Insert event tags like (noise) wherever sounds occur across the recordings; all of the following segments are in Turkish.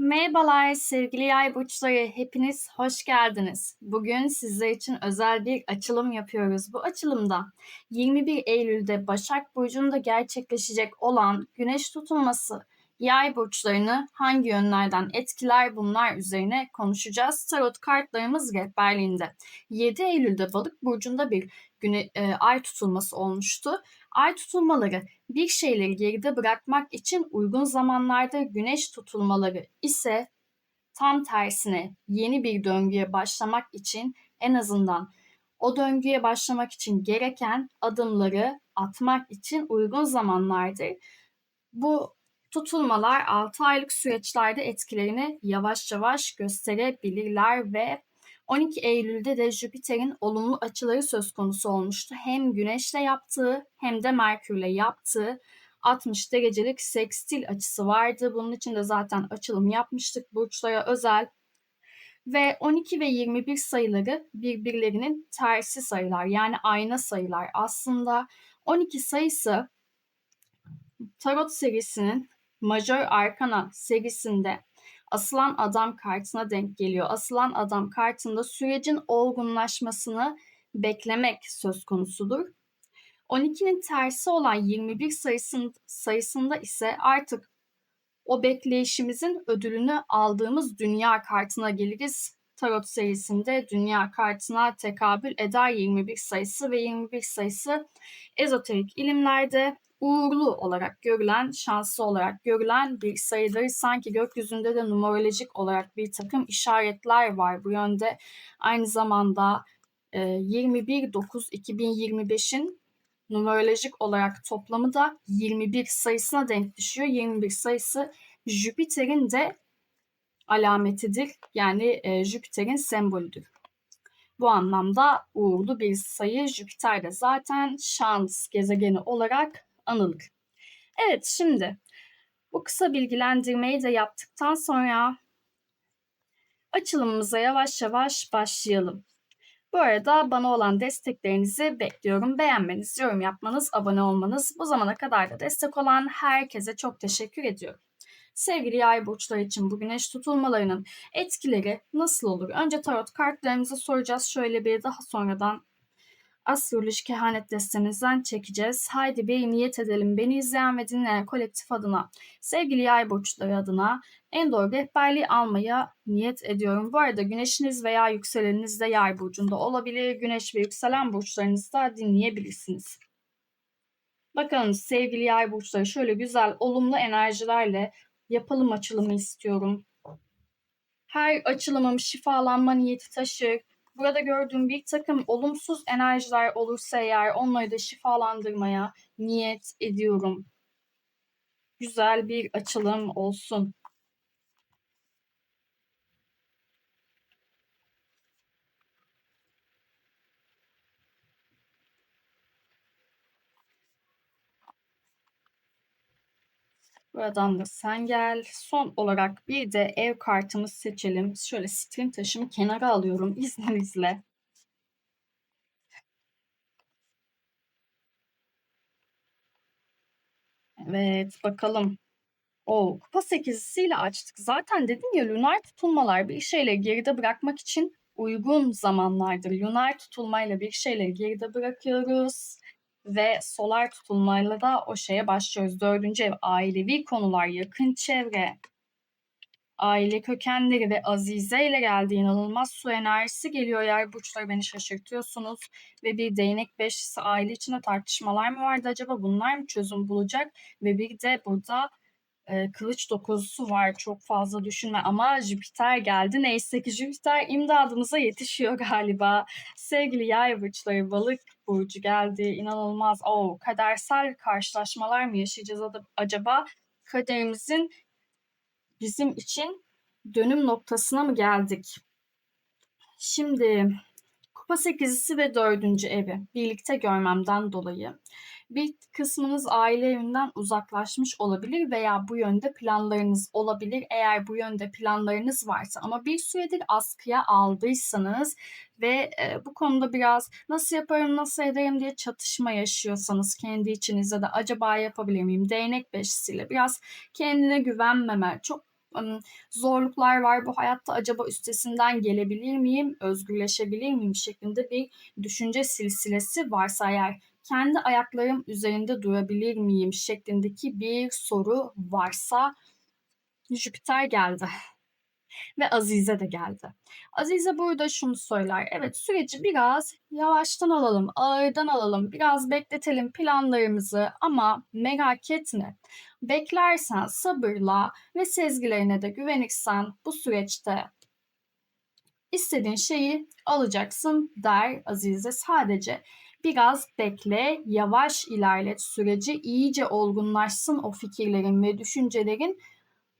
Merhabalar sevgili yay burçları, hepiniz hoş geldiniz. Bugün sizler için özel bir açılım yapıyoruz. Bu açılımda 21 Eylül'de Başak Burcu'nda gerçekleşecek olan güneş tutulması yay burçlarını hangi yönlerden etkiler bunlar üzerine konuşacağız. Tarot kartlarımız rehberliğinde. 7 Eylül'de Balık Burcu'nda bir güne, e, ay tutulması olmuştu. Ay tutulmaları bir şeyleri geride bırakmak için uygun zamanlarda güneş tutulmaları ise tam tersine yeni bir döngüye başlamak için en azından o döngüye başlamak için gereken adımları atmak için uygun zamanlardır. Bu tutulmalar 6 aylık süreçlerde etkilerini yavaş yavaş gösterebilirler ve 12 Eylül'de de Jüpiter'in olumlu açıları söz konusu olmuştu. Hem Güneş'le yaptığı hem de Merkür'le yaptığı 60 derecelik sekstil açısı vardı. Bunun için de zaten açılım yapmıştık burçlara özel. Ve 12 ve 21 sayıları birbirlerinin tersi sayılar yani ayna sayılar. Aslında 12 sayısı Tarot serisinin Major Arkana serisinde asılan adam kartına denk geliyor. Asılan adam kartında sürecin olgunlaşmasını beklemek söz konusudur. 12'nin tersi olan 21 sayısın, sayısında ise artık o bekleyişimizin ödülünü aldığımız dünya kartına geliriz. Tarot serisinde dünya kartına tekabül eder 21 sayısı ve 21 sayısı ezoterik ilimlerde uğurlu olarak görülen, şanslı olarak görülen bir sayıdır. Sanki gökyüzünde de numerolojik olarak bir takım işaretler var bu yönde. Aynı zamanda 21-9-2025'in e, numerolojik olarak toplamı da 21 sayısına denk düşüyor. 21 sayısı Jüpiter'in de alametidir. Yani e, Jüpiter'in sembolüdür. Bu anlamda uğurlu bir sayı Jüpiter de zaten şans gezegeni olarak anılır. Evet şimdi bu kısa bilgilendirmeyi de yaptıktan sonra açılımımıza yavaş yavaş başlayalım. Bu arada bana olan desteklerinizi bekliyorum. Beğenmeniz, yorum yapmanız, abone olmanız, bu zamana kadar da destek olan herkese çok teşekkür ediyorum. Sevgili yay burçları için bu güneş tutulmalarının etkileri nasıl olur? Önce tarot kartlarımızı soracağız. Şöyle bir daha sonradan astroloji kehanet destemizden çekeceğiz. Haydi bir niyet edelim. Beni izleyen ve dinleyen kolektif adına, sevgili yay burçları adına en doğru rehberliği almaya niyet ediyorum. Bu arada güneşiniz veya yükseleniniz de yay burcunda olabilir. Güneş ve yükselen burçlarınızı da dinleyebilirsiniz. Bakalım sevgili yay burçları şöyle güzel olumlu enerjilerle yapalım açılımı istiyorum. Her açılımım şifalanma niyeti taşır Burada gördüğüm bir takım olumsuz enerjiler olursa eğer onları da şifalandırmaya niyet ediyorum. Güzel bir açılım olsun. Buradan da sen gel. Son olarak bir de ev kartımız seçelim. Şöyle string taşımı kenara alıyorum (laughs) izninizle. Evet bakalım. O kupa sekizisiyle açtık. Zaten dedim ya lunar tutulmalar bir şeyleri geride bırakmak için uygun zamanlardır. Lunar tutulmayla bir şeyleri geride bırakıyoruz ve solar tutulmayla da o şeye başlıyoruz. Dördüncü ev ailevi konular, yakın çevre, aile kökenleri ve Azize ile geldi inanılmaz su enerjisi geliyor. Yer burçları beni şaşırtıyorsunuz. Ve bir değnek beşlisi aile içinde tartışmalar mı vardı acaba? Bunlar mı çözüm bulacak? Ve bir de burada e, kılıç dokuzusu var. Çok fazla düşünme ama Jüpiter geldi. Neyse ki Jüpiter imdadımıza yetişiyor (laughs) galiba. Sevgili yay burçları balık burcu geldi. İnanılmaz. O kadersel karşılaşmalar mı yaşayacağız acaba? Kaderimizin bizim için dönüm noktasına mı geldik? Şimdi kupa sekizisi ve dördüncü evi birlikte görmemden dolayı bir kısmınız aile evinden uzaklaşmış olabilir veya bu yönde planlarınız olabilir. Eğer bu yönde planlarınız varsa ama bir süredir askıya aldıysanız ve e, bu konuda biraz nasıl yaparım, nasıl ederim diye çatışma yaşıyorsanız kendi içinizde de acaba yapabilir miyim? Değnek beşisiyle biraz kendine güvenmeme, çok zorluklar var. Bu hayatta acaba üstesinden gelebilir miyim, özgürleşebilir miyim? Şeklinde bir düşünce silsilesi varsa eğer kendi ayaklarım üzerinde durabilir miyim? Şeklindeki bir soru varsa Jüpiter geldi ve Azize de geldi. Azize burada şunu söyler. Evet süreci biraz yavaştan alalım, ağırdan alalım, biraz bekletelim planlarımızı ama merak etme. Beklersen sabırla ve sezgilerine de güvenirsen bu süreçte istediğin şeyi alacaksın der Azize. Sadece biraz bekle, yavaş ilerlet süreci, iyice olgunlaşsın o fikirlerin ve düşüncelerin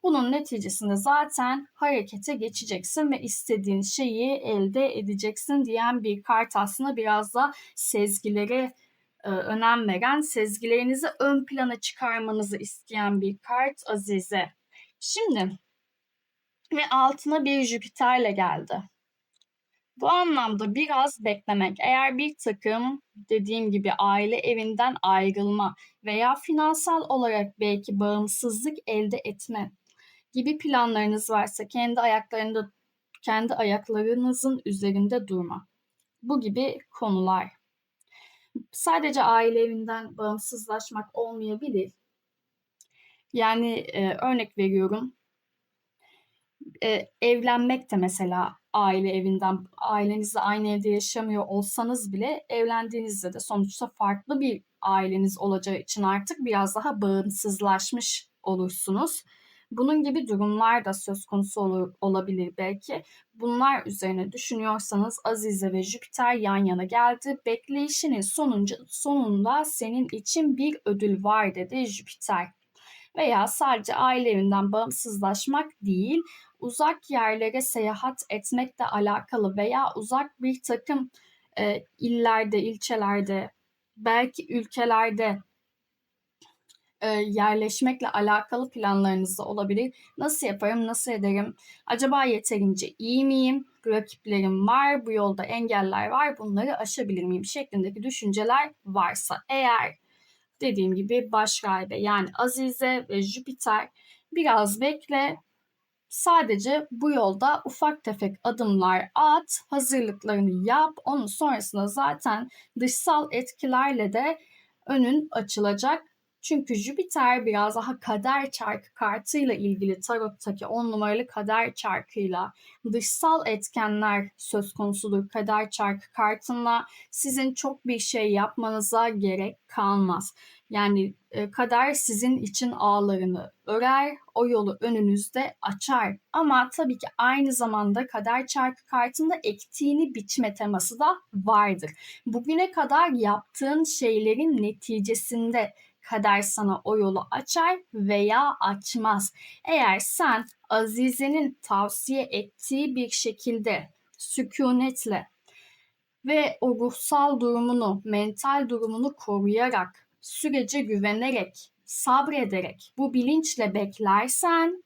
bunun neticesinde zaten harekete geçeceksin ve istediğin şeyi elde edeceksin diyen bir kart aslında biraz da sezgilere e, önem veren, sezgilerinizi ön plana çıkarmanızı isteyen bir kart Azize. Şimdi ve altına bir Jüpiter'le geldi. Bu anlamda biraz beklemek. Eğer bir takım dediğim gibi aile evinden ayrılma veya finansal olarak belki bağımsızlık elde etme gibi planlarınız varsa kendi ayaklarında kendi ayaklarınızın üzerinde durma. Bu gibi konular. Sadece aile evinden bağımsızlaşmak olmayabilir. Yani e, örnek veriyorum. E, evlenmek de mesela aile evinden, ailenizle aynı evde yaşamıyor olsanız bile evlendiğinizde de sonuçta farklı bir aileniz olacağı için artık biraz daha bağımsızlaşmış olursunuz. Bunun gibi durumlar da söz konusu olur, olabilir belki. Bunlar üzerine düşünüyorsanız Azize ve Jüpiter yan yana geldi. Bekleyişinin sonunca, sonunda senin için bir ödül var dedi Jüpiter. Veya sadece aile evinden bağımsızlaşmak değil, uzak yerlere seyahat etmekle alakalı veya uzak bir takım e, illerde, ilçelerde, belki ülkelerde e, yerleşmekle alakalı planlarınız da olabilir. Nasıl yaparım, nasıl ederim? Acaba yeterince iyi miyim? Rakiplerim var, bu yolda engeller var, bunları aşabilir miyim? Şeklindeki düşünceler varsa eğer dediğim gibi baş rahibe yani Azize ve Jüpiter biraz bekle. Sadece bu yolda ufak tefek adımlar at, hazırlıklarını yap. Onun sonrasında zaten dışsal etkilerle de önün açılacak çünkü Jüpiter biraz daha kader çarkı kartıyla ilgili tarottaki 10 numaralı kader çarkıyla dışsal etkenler söz konusudur kader çarkı kartında sizin çok bir şey yapmanıza gerek kalmaz. Yani e, kader sizin için ağlarını örer, o yolu önünüzde açar. Ama tabii ki aynı zamanda kader çarkı kartında ektiğini biçme teması da vardır. Bugüne kadar yaptığın şeylerin neticesinde kader sana o yolu açar veya açmaz. Eğer sen Azize'nin tavsiye ettiği bir şekilde sükunetle ve o ruhsal durumunu, mental durumunu koruyarak, sürece güvenerek, sabrederek, bu bilinçle beklersen,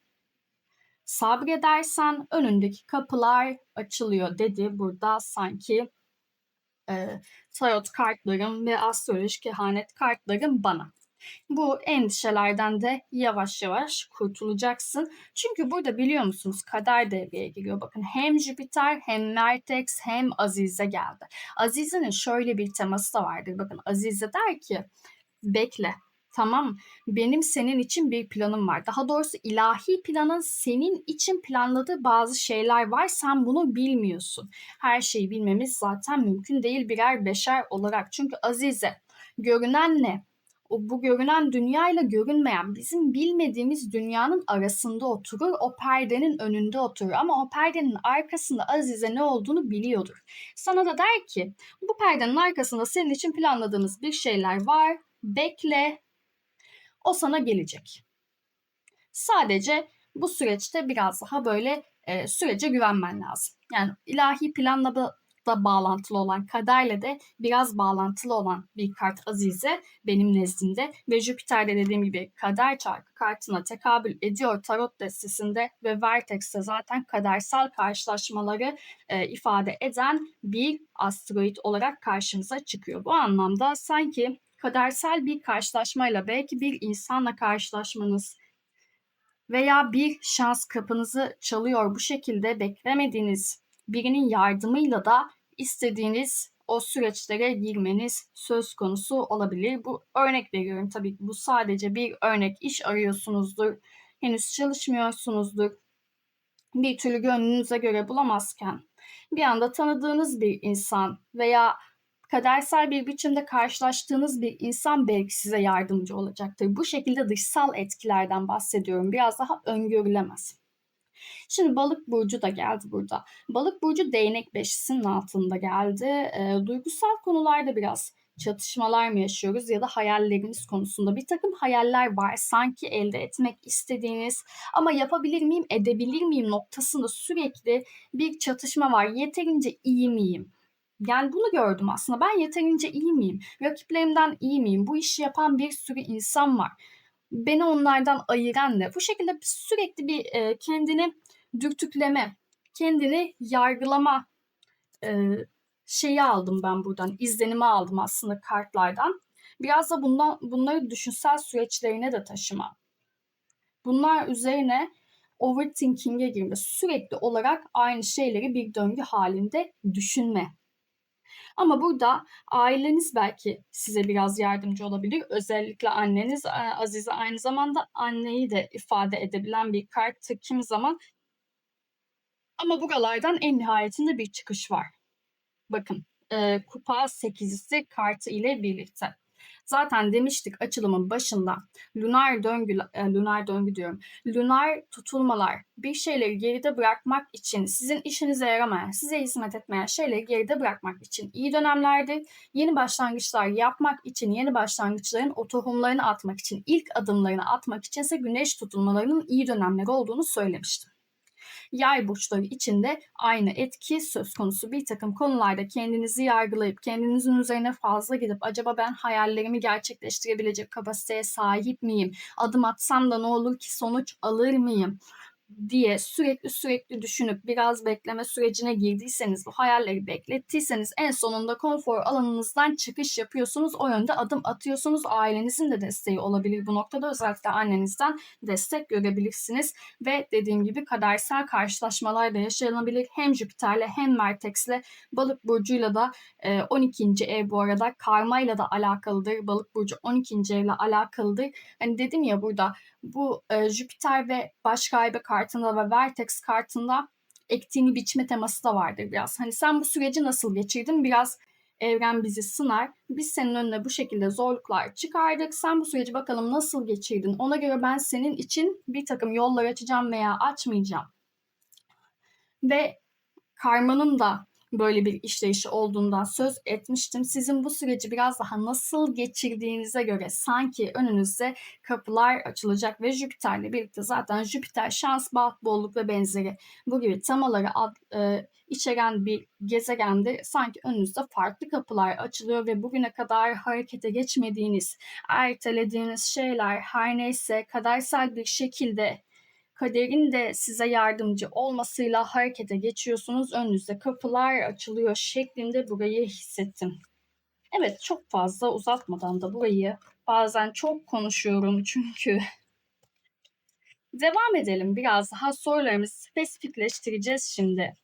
sabredersen önündeki kapılar açılıyor dedi burada sanki e, tarot kartlarım ve astroloji kehanet kartlarım bana. Bu endişelerden de yavaş yavaş kurtulacaksın. Çünkü burada biliyor musunuz kader devreye giriyor. Bakın hem Jüpiter hem Mertex hem Azize geldi. Azize'nin şöyle bir teması da vardır. Bakın Azize der ki bekle Tamam benim senin için bir planım var. Daha doğrusu ilahi planın senin için planladığı bazı şeyler var. Sen bunu bilmiyorsun. Her şeyi bilmemiz zaten mümkün değil birer beşer olarak. Çünkü Azize görünen ne? O bu görünen dünya ile görünmeyen bizim bilmediğimiz dünyanın arasında oturur. O perdenin önünde oturur ama o perdenin arkasında Azize ne olduğunu biliyordur. Sana da der ki bu perdenin arkasında senin için planladığımız bir şeyler var. Bekle. O sana gelecek. Sadece bu süreçte biraz daha böyle e, sürece güvenmen lazım. Yani ilahi planla da bağlantılı olan kaderle de biraz bağlantılı olan bir kart Azize benim nezdimde ve Jüpiter'de dediğim gibi kader çarkı kartına tekabül ediyor tarot destesinde ve Vertex'te zaten kadersel karşılaşmaları e, ifade eden bir asteroid olarak karşımıza çıkıyor. Bu anlamda sanki kadersel bir karşılaşmayla belki bir insanla karşılaşmanız veya bir şans kapınızı çalıyor. Bu şekilde beklemediğiniz birinin yardımıyla da istediğiniz o süreçlere girmeniz söz konusu olabilir. Bu örnek veriyorum tabii bu sadece bir örnek. İş arıyorsunuzdur, henüz çalışmıyorsunuzdur. Bir türlü gönlünüze göre bulamazken bir anda tanıdığınız bir insan veya kadersel bir biçimde karşılaştığınız bir insan belki size yardımcı olacaktır. Bu şekilde dışsal etkilerden bahsediyorum. Biraz daha öngörülemez. Şimdi balık burcu da geldi burada. Balık burcu değnek beşisinin altında geldi. E, duygusal konularda biraz çatışmalar mı yaşıyoruz ya da hayalleriniz konusunda bir takım hayaller var. Sanki elde etmek istediğiniz ama yapabilir miyim, edebilir miyim noktasında sürekli bir çatışma var. Yeterince iyi miyim? Yani bunu gördüm aslında. Ben yeterince iyi miyim? Rakiplerimden iyi miyim? Bu işi yapan bir sürü insan var. Beni onlardan ayıran ne? Bu şekilde sürekli bir e, kendini dürtükleme, kendini yargılama e, şeyi aldım ben buradan. izlenimi aldım aslında kartlardan. Biraz da bundan bunları düşünsel süreçlerine de taşıma. Bunlar üzerine overthinking'e girme. Sürekli olarak aynı şeyleri bir döngü halinde düşünme. Ama burada aileniz belki size biraz yardımcı olabilir. Özellikle anneniz Azize aynı zamanda anneyi de ifade edebilen bir karttır kimi zaman. Ama buralardan en nihayetinde bir çıkış var. Bakın e, kupa sekizlisi kartı ile birlikte. Zaten demiştik açılımın başında lunar döngü, e, lunar döngü diyorum. Lunar tutulmalar bir şeyleri geride bırakmak için sizin işinize yaramayan, size hizmet etmeyen şeyleri geride bırakmak için iyi dönemlerdir. Yeni başlangıçlar yapmak için, yeni başlangıçların o tohumlarını atmak için, ilk adımlarını atmak için ise güneş tutulmalarının iyi dönemleri olduğunu söylemiştim yay burçları içinde aynı etki söz konusu. Bir takım konularda kendinizi yargılayıp kendinizin üzerine fazla gidip acaba ben hayallerimi gerçekleştirebilecek kapasiteye sahip miyim? Adım atsam da ne olur ki sonuç alır mıyım? Diye sürekli sürekli düşünüp biraz bekleme sürecine girdiyseniz, bu hayalleri beklettiyseniz en sonunda konfor alanınızdan çıkış yapıyorsunuz. O yönde adım atıyorsunuz. Ailenizin de desteği olabilir bu noktada. Özellikle annenizden destek görebilirsiniz. Ve dediğim gibi kadersel karşılaşmalar da yaşanabilir. Hem Jüpiter'le hem Mertex'le balık burcuyla da 12. ev bu arada karmayla da alakalıdır. Balık burcu 12. evle alakalıdır. Hani dedim ya burada bu Jüpiter ve baş kaybı kartında ve Vertex kartında ektiğini biçme teması da vardır biraz. Hani sen bu süreci nasıl geçirdin? Biraz evren bizi sınar. Biz senin önüne bu şekilde zorluklar çıkardık. Sen bu süreci bakalım nasıl geçirdin? Ona göre ben senin için bir takım yollar açacağım veya açmayacağım. Ve karmanın da böyle bir işleyişi olduğundan söz etmiştim. Sizin bu süreci biraz daha nasıl geçirdiğinize göre sanki önünüzde kapılar açılacak ve Jüpiter'le birlikte zaten Jüpiter şans, baht, bolluk ve benzeri bu gibi temaları ad, e, içeren bir gezegende sanki önünüzde farklı kapılar açılıyor ve bugüne kadar harekete geçmediğiniz, ertelediğiniz şeyler her neyse kadersel bir şekilde kaderin de size yardımcı olmasıyla harekete geçiyorsunuz. Önünüzde kapılar açılıyor şeklinde burayı hissettim. Evet çok fazla uzatmadan da burayı bazen çok konuşuyorum çünkü. Devam edelim biraz daha sorularımızı spesifikleştireceğiz şimdi.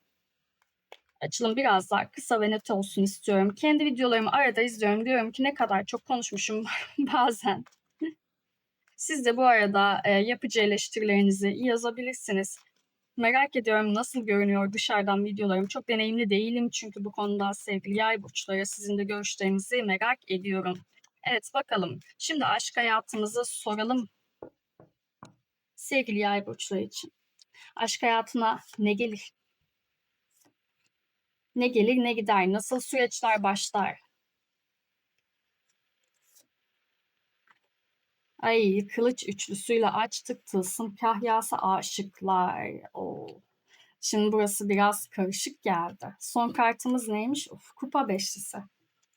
Açılım biraz daha kısa ve net olsun istiyorum. Kendi videolarımı arada izliyorum. Diyorum ki ne kadar çok konuşmuşum (laughs) bazen. Siz de bu arada e, yapıcı eleştirilerinizi yazabilirsiniz. Merak ediyorum nasıl görünüyor dışarıdan videolarım. Çok deneyimli değilim çünkü bu konuda sevgili yay burçları sizin de görüşlerinizi merak ediyorum. Evet bakalım. Şimdi aşk hayatımızı soralım. Sevgili yay burçları için. Aşk hayatına ne gelir? Ne gelir ne gider? Nasıl süreçler başlar? Ay kılıç üçlüsüyle açtık tılsım kahyası aşıklar. Oo. Şimdi burası biraz karışık geldi. Son kartımız neymiş? Of, kupa beşlisi.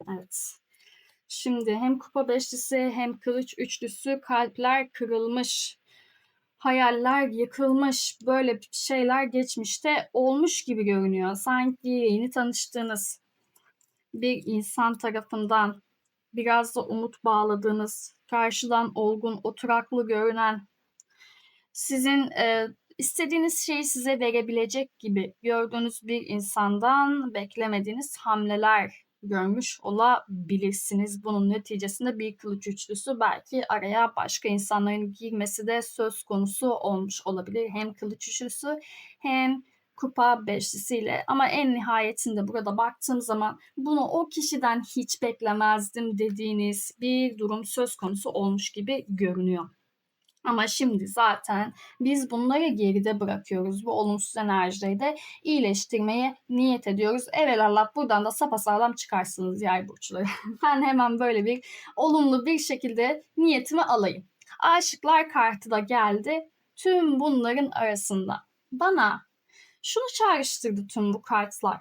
Evet. Şimdi hem kupa beşlisi hem kılıç üçlüsü kalpler kırılmış. Hayaller yıkılmış. Böyle şeyler geçmişte olmuş gibi görünüyor. Sanki yeni tanıştığınız bir insan tarafından biraz da umut bağladığınız, karşıdan olgun, oturaklı görünen Sizin, eee, istediğiniz şeyi size verebilecek gibi gördüğünüz bir insandan beklemediğiniz hamleler görmüş olabilirsiniz. Bunun neticesinde bir kılıç üçlüsü belki araya başka insanların girmesi de söz konusu olmuş olabilir. Hem kılıç üçlüsü hem kupa beşlisiyle ama en nihayetinde burada baktığım zaman bunu o kişiden hiç beklemezdim dediğiniz bir durum söz konusu olmuş gibi görünüyor. Ama şimdi zaten biz bunları geride bırakıyoruz. Bu olumsuz enerjileri de iyileştirmeye niyet ediyoruz. Evelallah buradan da sapasağlam çıkarsınız yay burçları. (laughs) ben hemen böyle bir olumlu bir şekilde niyetimi alayım. Aşıklar kartı da geldi. Tüm bunların arasında bana şunu çağrıştırdı tüm bu kartlar.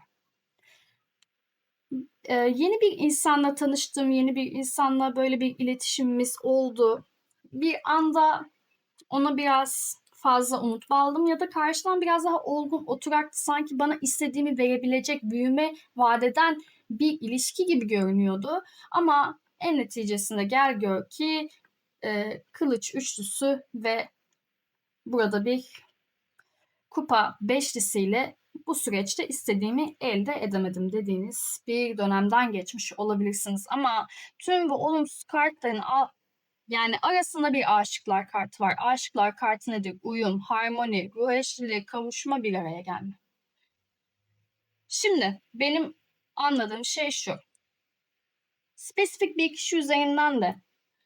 Ee, yeni bir insanla tanıştım, yeni bir insanla böyle bir iletişimimiz oldu. Bir anda ona biraz fazla umut bağladım ya da karşıdan biraz daha olgun oturaktı sanki bana istediğimi verebilecek büyüme vadeden bir ilişki gibi görünüyordu. Ama en neticesinde gel gör ki e, kılıç üçlüsü ve burada bir kupa beşlisiyle bu süreçte istediğimi elde edemedim dediğiniz bir dönemden geçmiş olabilirsiniz. Ama tüm bu olumsuz kartların yani arasında bir aşıklar kartı var. Aşıklar kartı nedir? Uyum, harmoni, ruh eşliliği, kavuşma bir araya gelme. Şimdi benim anladığım şey şu. Spesifik bir kişi üzerinden de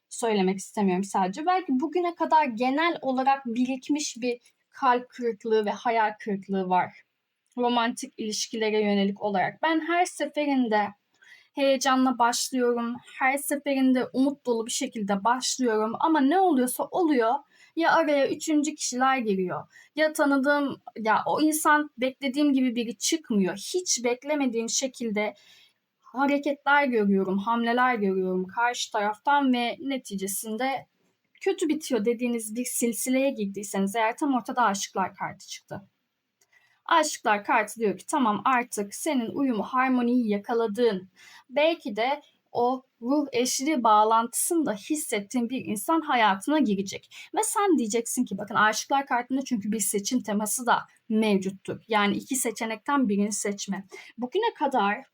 söylemek istemiyorum sadece. Belki bugüne kadar genel olarak birikmiş bir kalp kırıklığı ve hayal kırıklığı var. Romantik ilişkilere yönelik olarak. Ben her seferinde heyecanla başlıyorum. Her seferinde umut dolu bir şekilde başlıyorum. Ama ne oluyorsa oluyor. Ya araya üçüncü kişiler giriyor. Ya tanıdığım, ya o insan beklediğim gibi biri çıkmıyor. Hiç beklemediğim şekilde hareketler görüyorum, hamleler görüyorum karşı taraftan ve neticesinde kötü bitiyor dediğiniz bir silsileye girdiyseniz eğer tam ortada aşıklar kartı çıktı. Aşıklar kartı diyor ki tamam artık senin uyumu harmoniyi yakaladığın belki de o ruh eşli bağlantısını da hissettiğin bir insan hayatına girecek. Ve sen diyeceksin ki bakın aşıklar kartında çünkü bir seçim teması da mevcuttur. Yani iki seçenekten birini seçme. Bugüne kadar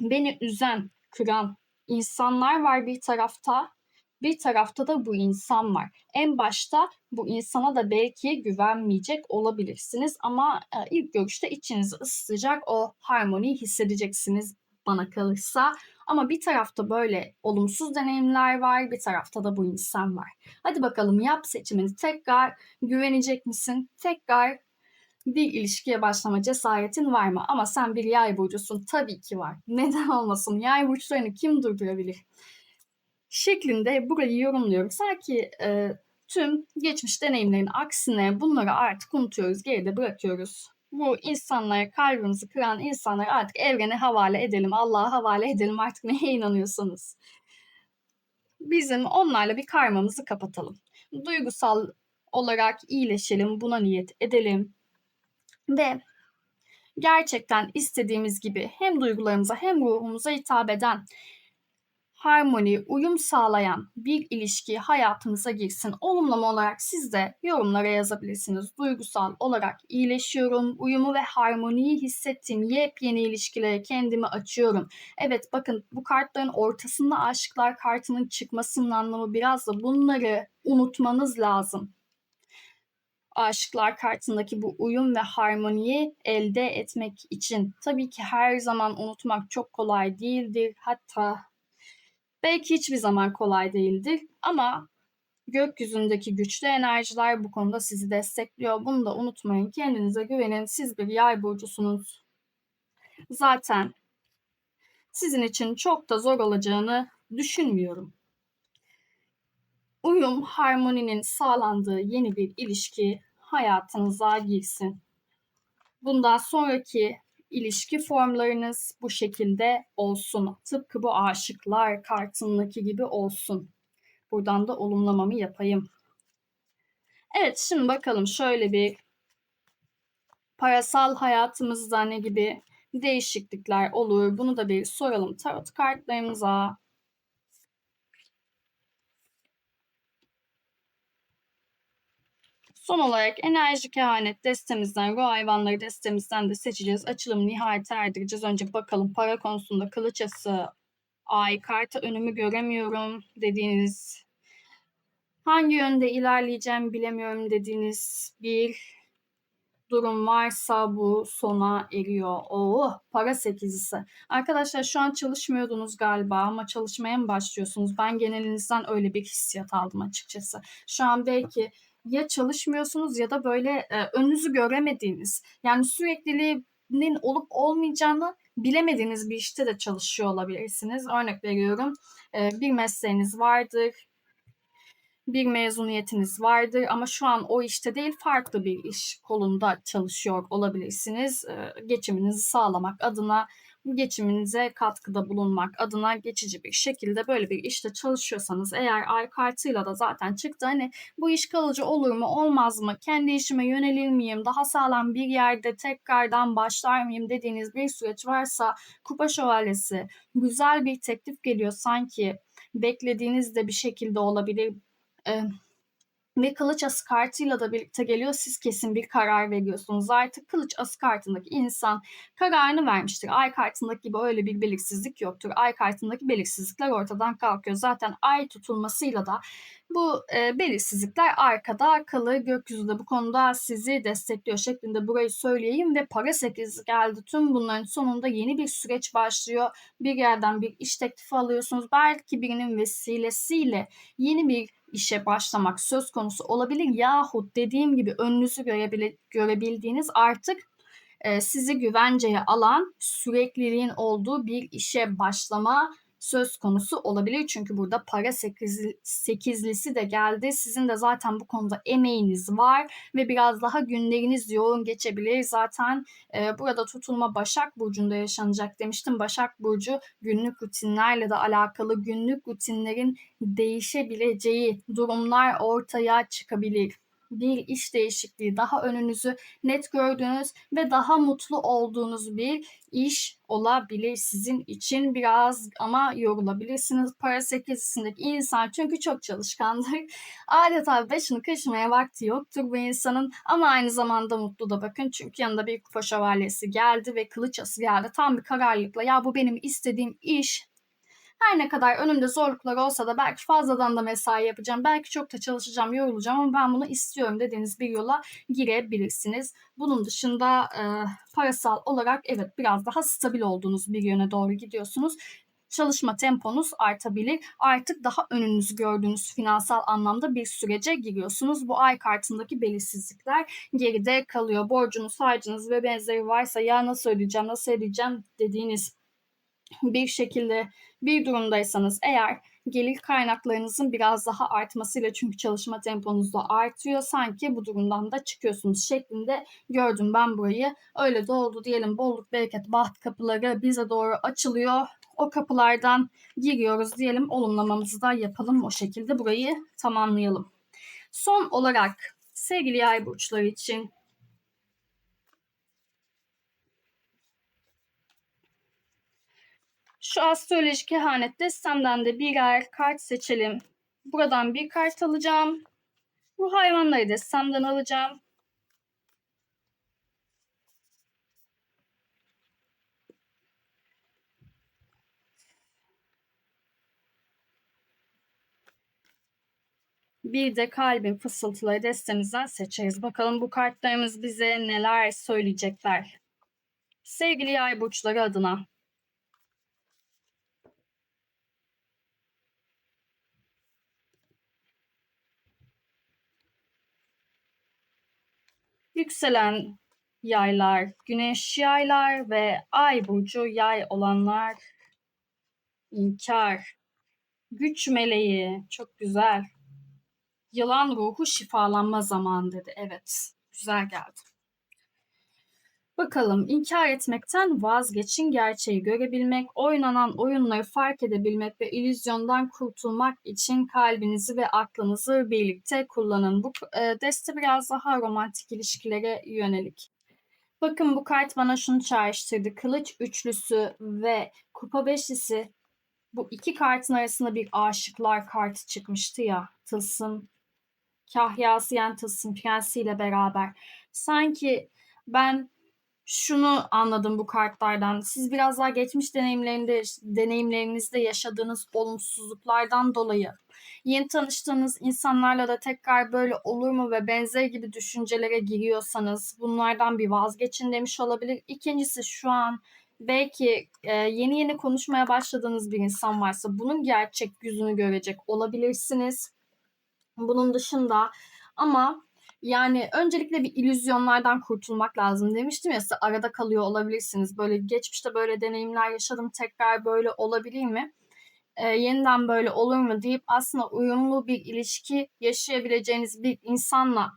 beni üzen, kıran insanlar var bir tarafta bir tarafta da bu insan var. En başta bu insana da belki güvenmeyecek olabilirsiniz ama e, ilk görüşte içinizi ısıtacak o harmoniyi hissedeceksiniz bana kalırsa. Ama bir tarafta böyle olumsuz deneyimler var, bir tarafta da bu insan var. Hadi bakalım yap seçimini. Tekrar güvenecek misin? Tekrar bir ilişkiye başlama cesaretin var mı? Ama sen bir yay burcusun. Tabii ki var. Neden olmasın? Yay burçlarını kim durdurabilir? Şeklinde burayı yorumluyorum. Sanki e, tüm geçmiş deneyimlerin aksine bunları artık unutuyoruz, geride bırakıyoruz. Bu insanlara, kalbimizi kıran insanları artık evrene havale edelim, Allah'a havale edelim artık neye inanıyorsanız. Bizim onlarla bir karmamızı kapatalım. Duygusal olarak iyileşelim, buna niyet edelim. Ve gerçekten istediğimiz gibi hem duygularımıza hem ruhumuza hitap eden harmoni, uyum sağlayan bir ilişki hayatınıza girsin. Olumlama olarak siz de yorumlara yazabilirsiniz. Duygusal olarak iyileşiyorum, uyumu ve harmoniyi hissettiğim yepyeni ilişkilere kendimi açıyorum. Evet bakın bu kartların ortasında aşıklar kartının çıkmasının anlamı biraz da bunları unutmanız lazım aşıklar kartındaki bu uyum ve harmoniyi elde etmek için. Tabii ki her zaman unutmak çok kolay değildir. Hatta Belki hiçbir zaman kolay değildir ama gökyüzündeki güçlü enerjiler bu konuda sizi destekliyor. Bunu da unutmayın. Kendinize güvenin. Siz bir yay burcusunuz. Zaten sizin için çok da zor olacağını düşünmüyorum. Uyum, harmoninin sağlandığı yeni bir ilişki hayatınıza girsin. Bundan sonraki ilişki formlarınız bu şekilde olsun. Tıpkı bu aşıklar kartındaki gibi olsun. Buradan da olumlamamı yapayım. Evet şimdi bakalım şöyle bir parasal hayatımızda ne gibi değişiklikler olur? Bunu da bir soralım tarot kartlarımıza. Son olarak enerji kehanet destemizden, ruh hayvanları destemizden de seçeceğiz. Açılımı nihayete erdireceğiz. Önce bakalım para konusunda kılıçası, ay kartı önümü göremiyorum dediğiniz, hangi yönde ilerleyeceğim bilemiyorum dediğiniz bir durum varsa bu sona eriyor. Oh para sekizisi. Arkadaşlar şu an çalışmıyordunuz galiba ama çalışmaya mı başlıyorsunuz? Ben genelinizden öyle bir hissiyat aldım açıkçası. Şu an belki ya çalışmıyorsunuz ya da böyle e, önünüzü göremediğiniz yani sürekliliğinin olup olmayacağını bilemediğiniz bir işte de çalışıyor olabilirsiniz. Örnek veriyorum e, bir mesleğiniz vardır bir mezuniyetiniz vardır ama şu an o işte değil farklı bir iş kolunda çalışıyor olabilirsiniz. Geçiminizi sağlamak adına geçiminize katkıda bulunmak adına geçici bir şekilde böyle bir işte çalışıyorsanız eğer ay kartıyla da zaten çıktı. Hani bu iş kalıcı olur mu olmaz mı? Kendi işime yönelir miyim? Daha sağlam bir yerde tekrardan başlar mıyım dediğiniz bir süreç varsa kupa şövalyesi güzel bir teklif geliyor sanki. Beklediğiniz de bir şekilde olabilir. E, ve kılıç ası kartıyla da birlikte geliyor. Siz kesin bir karar veriyorsunuz. Artık kılıç ası kartındaki insan kararını vermiştir. Ay kartındaki gibi öyle bir belirsizlik yoktur. Ay kartındaki belirsizlikler ortadan kalkıyor. Zaten ay tutulmasıyla da bu e, belirsizlikler arkada kalır. Gökyüzü de bu konuda sizi destekliyor şeklinde burayı söyleyeyim ve para sekizi geldi. Tüm bunların sonunda yeni bir süreç başlıyor. Bir yerden bir iş teklifi alıyorsunuz. Belki birinin vesilesiyle yeni bir işe başlamak söz konusu olabilir yahut dediğim gibi önünüzü görebildiğiniz artık e, sizi güvenceye alan sürekliliğin olduğu bir işe başlama söz konusu olabilir. Çünkü burada para sekizli, sekizlisi de geldi. Sizin de zaten bu konuda emeğiniz var ve biraz daha günleriniz yoğun geçebilir. Zaten e, burada tutulma Başak Burcu'nda yaşanacak demiştim. Başak Burcu günlük rutinlerle de alakalı günlük rutinlerin değişebileceği durumlar ortaya çıkabilir bir iş değişikliği, daha önünüzü net gördüğünüz ve daha mutlu olduğunuz bir iş olabilir sizin için biraz ama yorulabilirsiniz. Para sekizisindeki insan çünkü çok çalışkandır. (laughs) Adeta başını kaşımaya vakti yoktur bu insanın ama aynı zamanda mutlu da bakın çünkü yanında bir kupa şövalyesi geldi ve kılıç ası geldi. Tam bir kararlılıkla ya bu benim istediğim iş her ne kadar önümde zorluklar olsa da belki fazladan da mesai yapacağım. Belki çok da çalışacağım, yorulacağım ama ben bunu istiyorum dediğiniz bir yola girebilirsiniz. Bunun dışında e, parasal olarak evet biraz daha stabil olduğunuz bir yöne doğru gidiyorsunuz çalışma temponuz artabilir. Artık daha önünüzü gördüğünüz finansal anlamda bir sürece giriyorsunuz. Bu ay kartındaki belirsizlikler geride kalıyor. Borcunuz, harcınız ve benzeri varsa ya nasıl ödeyeceğim, nasıl ödeyeceğim dediğiniz bir şekilde bir durumdaysanız eğer gelir kaynaklarınızın biraz daha artmasıyla çünkü çalışma temponuz da artıyor sanki bu durumdan da çıkıyorsunuz şeklinde gördüm ben burayı. Öyle de oldu diyelim bolluk bereket baht kapıları bize doğru açılıyor. O kapılardan giriyoruz diyelim olumlamamızı da yapalım o şekilde burayı tamamlayalım. Son olarak sevgili yay burçları için Şu astroloji kehanet destemden de birer kart seçelim. Buradan bir kart alacağım. Bu hayvanları destemden alacağım. Bir de kalbin fısıltıları destemizden seçeriz. Bakalım bu kartlarımız bize neler söyleyecekler. Sevgili yay burçları adına Yükselen yaylar, güneş yaylar ve ay burcu yay olanlar inkar, güç meleği çok güzel. Yılan ruhu şifalanma zamanı dedi. Evet, güzel geldi. Bakalım inkar etmekten vazgeçin gerçeği görebilmek, oynanan oyunları fark edebilmek ve illüzyondan kurtulmak için kalbinizi ve aklınızı birlikte kullanın. Bu e, deste biraz daha romantik ilişkilere yönelik. Bakın bu kart bana şunu çağrıştırdı. Kılıç üçlüsü ve kupa beşlisi bu iki kartın arasında bir aşıklar kartı çıkmıştı ya. Tılsım Kahya Siyentas'ın prensiyle beraber. Sanki ben şunu anladım bu kartlardan. Siz biraz daha geçmiş deneyimlerinde, deneyimlerinizde yaşadığınız olumsuzluklardan dolayı yeni tanıştığınız insanlarla da tekrar böyle olur mu ve benzer gibi düşüncelere giriyorsanız bunlardan bir vazgeçin demiş olabilir. İkincisi şu an belki e, yeni yeni konuşmaya başladığınız bir insan varsa bunun gerçek yüzünü görecek olabilirsiniz. Bunun dışında ama yani öncelikle bir illüzyonlardan kurtulmak lazım demiştim ya arada kalıyor olabilirsiniz. Böyle geçmişte böyle deneyimler yaşadım tekrar böyle olabilir mi? Ee, yeniden böyle olur mu deyip aslında uyumlu bir ilişki yaşayabileceğiniz bir insanla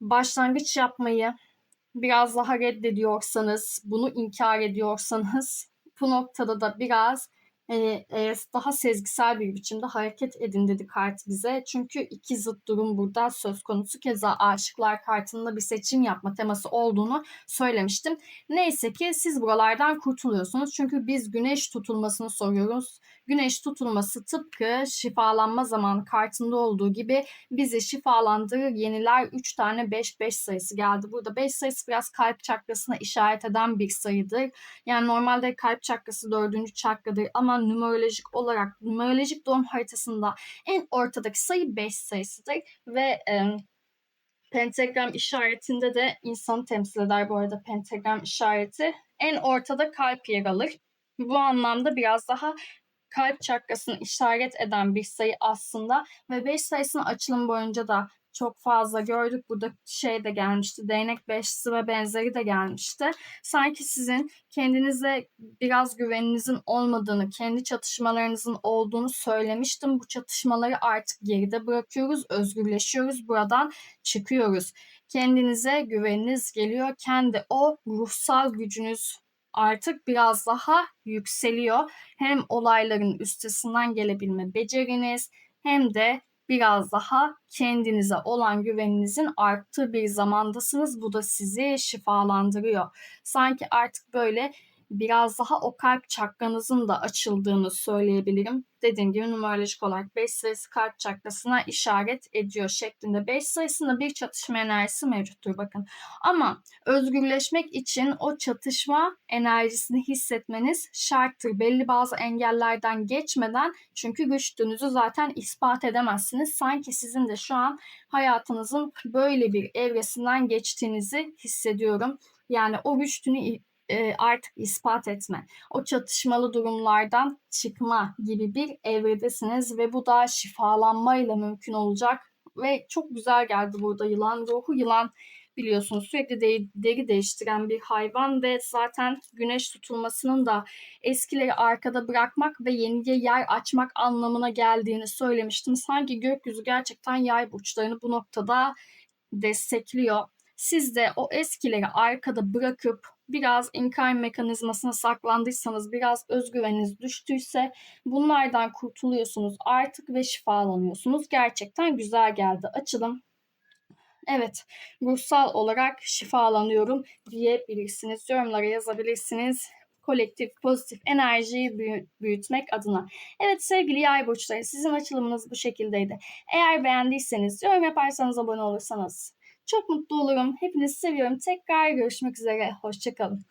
başlangıç yapmayı biraz daha reddediyorsanız, bunu inkar ediyorsanız bu noktada da biraz e, e, daha sezgisel bir biçimde hareket edin dedi kart bize. Çünkü iki zıt durum burada söz konusu. Keza aşıklar kartında bir seçim yapma teması olduğunu söylemiştim. Neyse ki siz buralardan kurtuluyorsunuz. Çünkü biz güneş tutulmasını soruyoruz. Güneş tutulması tıpkı şifalanma zamanı kartında olduğu gibi bizi şifalandırır, yeniler 3 tane 5-5 sayısı geldi. Burada 5 sayısı biraz kalp çakrasına işaret eden bir sayıdır. Yani normalde kalp çakrası 4. çakradır ama numerolojik olarak numerolojik doğum haritasında en ortadaki sayı 5 sayısıdır ve e, pentagram işaretinde de insanı temsil eder bu arada pentagram işareti. En ortada kalp yer alır. Bu anlamda biraz daha kalp çakrasını işaret eden bir sayı aslında ve 5 sayısının açılım boyunca da çok fazla gördük. Burada şey de gelmişti. Değnek beşlisi ve benzeri de gelmişti. Sanki sizin kendinize biraz güveninizin olmadığını, kendi çatışmalarınızın olduğunu söylemiştim. Bu çatışmaları artık geride bırakıyoruz, özgürleşiyoruz, buradan çıkıyoruz. Kendinize güveniniz geliyor. Kendi o ruhsal gücünüz artık biraz daha yükseliyor. Hem olayların üstesinden gelebilme beceriniz hem de biraz daha kendinize olan güveninizin arttığı bir zamandasınız. Bu da sizi şifalandırıyor. Sanki artık böyle biraz daha o kalp çakranızın da açıldığını söyleyebilirim. Dediğim gibi numerolojik olarak 5 sayısı kalp çakrasına işaret ediyor şeklinde. 5 sayısında bir çatışma enerjisi mevcuttur bakın. Ama özgürleşmek için o çatışma enerjisini hissetmeniz şarttır. Belli bazı engellerden geçmeden çünkü güçlüğünüzü zaten ispat edemezsiniz. Sanki sizin de şu an hayatınızın böyle bir evresinden geçtiğinizi hissediyorum. Yani o güçlüğünü e, artık ispat etme, o çatışmalı durumlardan çıkma gibi bir evredesiniz ve bu da şifalanmayla mümkün olacak ve çok güzel geldi burada yılan ruhu. Yılan biliyorsunuz sürekli de, deri değiştiren bir hayvan ve zaten güneş tutulmasının da eskileri arkada bırakmak ve yeniye yer açmak anlamına geldiğini söylemiştim. Sanki gökyüzü gerçekten yay burçlarını bu noktada destekliyor. Siz de o eskileri arkada bırakıp biraz inkar mekanizmasına saklandıysanız, biraz özgüveniniz düştüyse bunlardan kurtuluyorsunuz artık ve şifalanıyorsunuz. Gerçekten güzel geldi açılım. Evet, ruhsal olarak şifalanıyorum diyebilirsiniz. Yorumlara yazabilirsiniz kolektif pozitif enerjiyi büyütmek adına. Evet sevgili yay burçları sizin açılımınız bu şekildeydi. Eğer beğendiyseniz yorum yaparsanız abone olursanız çok mutlu olurum. Hepinizi seviyorum. Tekrar görüşmek üzere. Hoşçakalın.